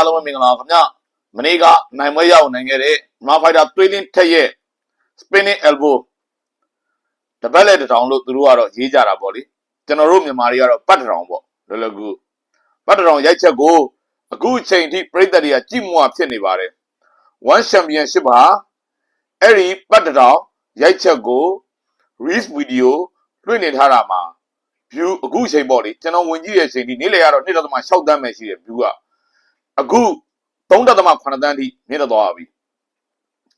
အားလုံးပဲမင်္ဂလာပါခင်ဗျမနေ့ကနိုင်ပွဲရောက်နိုင်ခဲ့တဲ့မာဖိုက်တာသွေးလင်းထက်ရဲ့ spinning elbow တပတ်လက်တစ်ထောင်လို့သူတို့ကတော့ရေးကြတာပေါ့လေကျွန်တော်တို့မြန်မာတွေကတော့ပတ်တစ်ထောင်ပေါ့လောလောကူပတ်တစ်ထောင်ရိုက်ချက်ကိုအခုအချိန်ထိပြည်သက်တွေကကြည့်မွာဖြစ်နေပါတယ် one championship ဟာအဲ့ဒီပတ်တစ်ထောင်ရိုက်ချက်ကို reels video လွှင့်နေထားတာမှာ view အခုအချိန်ပေါ့လေကျွန်တော်ဝင်ကြည့်တဲ့အချိန်ဒီနေ့လေကတော့1.6တန်းပဲရှိတယ် view က အခု3.8တန်းထိမြင့်တက်သွားပြီ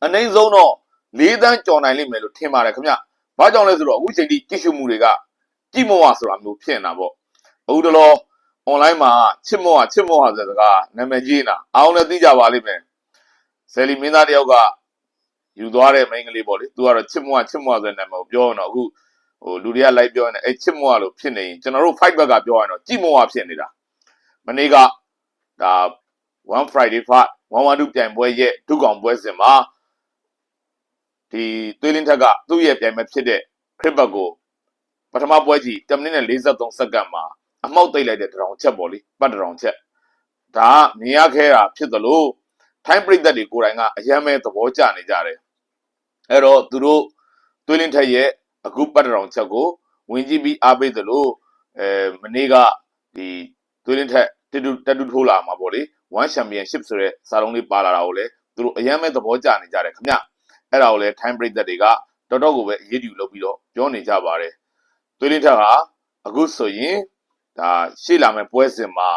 အနည်းဆုံးတော့4တန်းကျော်နိုင်လိမ့်မယ်လို့ထင်ပါတယ်ခင်ဗျဘာကြောင့်လဲဆိုတော့အခုအချိန်ထိကြည့်ရှုမှုတွေကကြည့်မဝဆိုတာမျိုးဖြစ်နေတာပေါ့အခုတလော online မှာချစ်မောဟာချစ်မောဟာဆိုတဲ့စကားနာမည်ကြီးနေတာအားလုံးလည်းသိကြပါလိမ့်မယ်ဆယ်လီမင်းသားတယောက်ကယူသွားတဲ့မိန်းကလေးပေါ့လေသူကတော့ချစ်မောဟာချစ်မောဟာဆိုတဲ့နာမည်ကိုပြောရင်တော့အခုဟိုလူတွေကလိုက်ပြောနေတယ်အဲ့ချစ်မောလို့ဖြစ်နေရင်ကျွန်တော်တို့ fight back ကပြောရရင်တော့ကြည်မောကဖြစ်နေတာမနေ့ကဒါ one friday fight 112ပြိုင်ပွဲရဲ့ဒုကောင်ပွဲစဉ်မှာဒီသွေးလင်းထက်ကသူ့ရဲ့ပြိုင်ပွဲဖြစ်တဲ့ခရစ်ဘတ်ကိုပထမပွဲကြီး10မိနစ်နဲ့43စက္ကန့်မှာအမောက်သိမ့်လိုက်တဲ့တရောင်ချက်ပေါ့လေပတ်တရောင်ချက်ဒါကမြင်ရခဲတာဖြစ်သလိုထိုင်းပရိသတ်တွေကိုယ်တိုင်ကအယမ်းမဲသဘောကျနေကြတယ်အဲ့တော့သူတို့သွေးလင်းထက်ရဲ့အခုပတ်တရောင်ချက်ကိုဝင်ကြည့်ပြီးအားပေးသလိုအဲမနေ့ကဒီသွေးလင်းထက် တတူတတူထိုးလာမှာပေါ့လေ1 championship ဆိုတဲ့စာလုံးလေးပါလာတာကိုလည်းသူတို့အယမ်းမဲ့သဘောကျနေကြတယ်ခင်ဗျအဲ့ဒါကိုလည်း time break တွေကတော်တော်ကိုပဲအရေးတူလုပ်ပြီးတော့ပြောနေကြပါတယ်သွေးလင်းထက်ဟာအခုဆိုရင်ဒါရှေ့လာမဲ့ပွဲစဉ်မှာ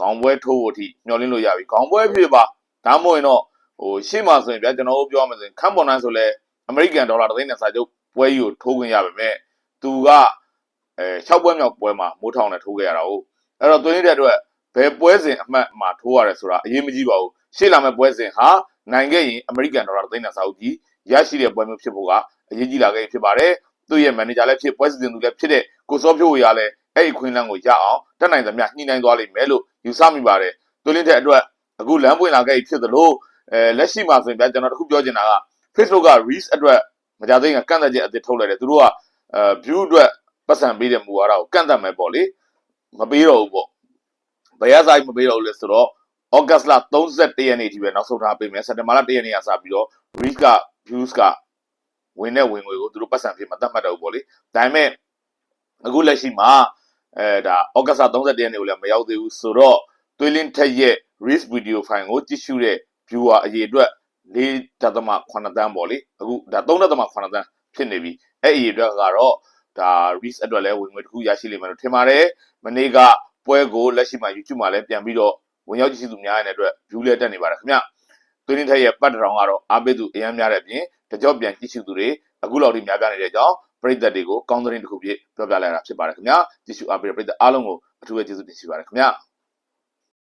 ခေါင်းပွဲထိုးဖို့အထိမျှော်လင့်လို့ရပြီခေါင်းပွဲဖြစ်ပါဒါမှမဟုတ်ရင်တော့ဟိုရှေ့မှာဆိုရင်ဗျာကျွန်တော်တို့ပြောရမယ်ဆိုရင်ခန့်ပေါ်နိုင်ဆိုလဲအမေရိကန်ဒေါ်လာတစ်သိန်းနဲ့စာချုပ်ပွဲကြီးကိုထိုးခွင့်ရပါမယ်သူကအဲ6ပွဲမြောက်ပွဲမှာမိုးထောင်နဲ့ထိုးခဲ့ရတာဟုတ်အဲ့တော့သွင်းတဲ့အတွက် ဘယ်ပွဲစဉ်အမှတ်မှာထိုးရတယ်ဆိုတာအရေးမကြီးပါဘူးရှေ့လာမယ့်ပွဲစဉ်ဟာနိုင်ခဲ့ရင်အမေရိကန်ဒေါ်လာသိန်းနဲ့စာအုပ်ကြီးရရှိတဲ့ပွဲမျိုးဖြစ်ဖို့ကအရေးကြီးလာခဲ့ဖြစ်ပါတယ်သူ့ရဲ့မန်နေဂျာလည်းဖြစ်ပွဲစဉ်သူလည်းဖြစ်တဲ့ကိုစောဖြိုးရလည်းအဲ့ဒီခွင်းလန်းကိုရအောင်တက်နိုင်သမျှညှိနှိုင်းသွားလိမ့်မယ်လို့ယူဆမိပါတယ်သွင်းတဲ့အတွက်အခုလမ်းပွင့်လာခဲ့ဖြစ်သလိုအဲလက်ရှိမှာဆိုရင်ဗျာကျွန်တော်တခုပြောချင်တာက Facebook က reach အတွက်မကြသိန်းကကန့်သက်ချက်အသစ်ထုတ်လိုက်တယ်သူတို့ကအဲ view အတွက်ပတ်စံပေးတဲ့မူဝါဒကိုကန့်သက်မယ်ပေါ့လေမပေးတော့ဘူးပေါ့ ဘယ်ရဆိုင်မပေးတော့ဘူးလဲဆိုတော့ August လ31ရက်နေ့ထိပဲနောက်ဆုံးထားပေးမယ်စက်တင်ဘာလ1ရက်နေ့ကစပြီးတော့ reach က views ကဝင်တဲ့ဝင်ငွေကိုသူတို့ပတ်စံဖြစ်မသတ်မှတ်တော့ဘူးပေါ့လေဒါပေမဲ့အခုလက်ရှိမှာအဲဒါ August 31ရက်နေ့ကိုလည်းမရောက်သေးဘူးဆိုတော့သွေးလင်းထက်ရဲ့ reach video file ကိုကြည့်ရှုတဲ့ viewer အရေအတွက်4.8တန်းပေါ့လေအခုဒါ3.8တန်းဖြစ်နေပြီအဲ့အရေအတွက်ကတော့ဒါ reach အတွက်လည်းဝင်ငွေတစ်ခုရရှိလိမ့်မယ်လို့ထင်ပါတယ်မနေ့က ပွဲကိုလက်ရှိမှာ YouTube မှာလည်းပြန်ပြီးတော့ဝင်ရောက်ကြည့်ရှုသူများတဲ့အတွက် view လည်းတက်နေပါတယ်ခင်ဗျသွင်းထက်ရဲ့ပတ်တရောင်ကတော့အားပေးသူအများများတဲ့အပြင်တကြော့ပြန်ကြည့်ရှုသူတွေအခုလောက်ထိများပြနေတဲ့အကြောင်းပရိသတ်တွေကိုကောင်းသတင်းတစ်ခုပြပြောပြလိုက်တာဖြစ်ပါတယ်ခင်ဗျာကြည့်ရှုအားပေးတဲ့ပရိသတ်အားလုံးကိုအထူးပဲကျေးဇူးတင်ရှိပါတယ်ခင်ဗျာ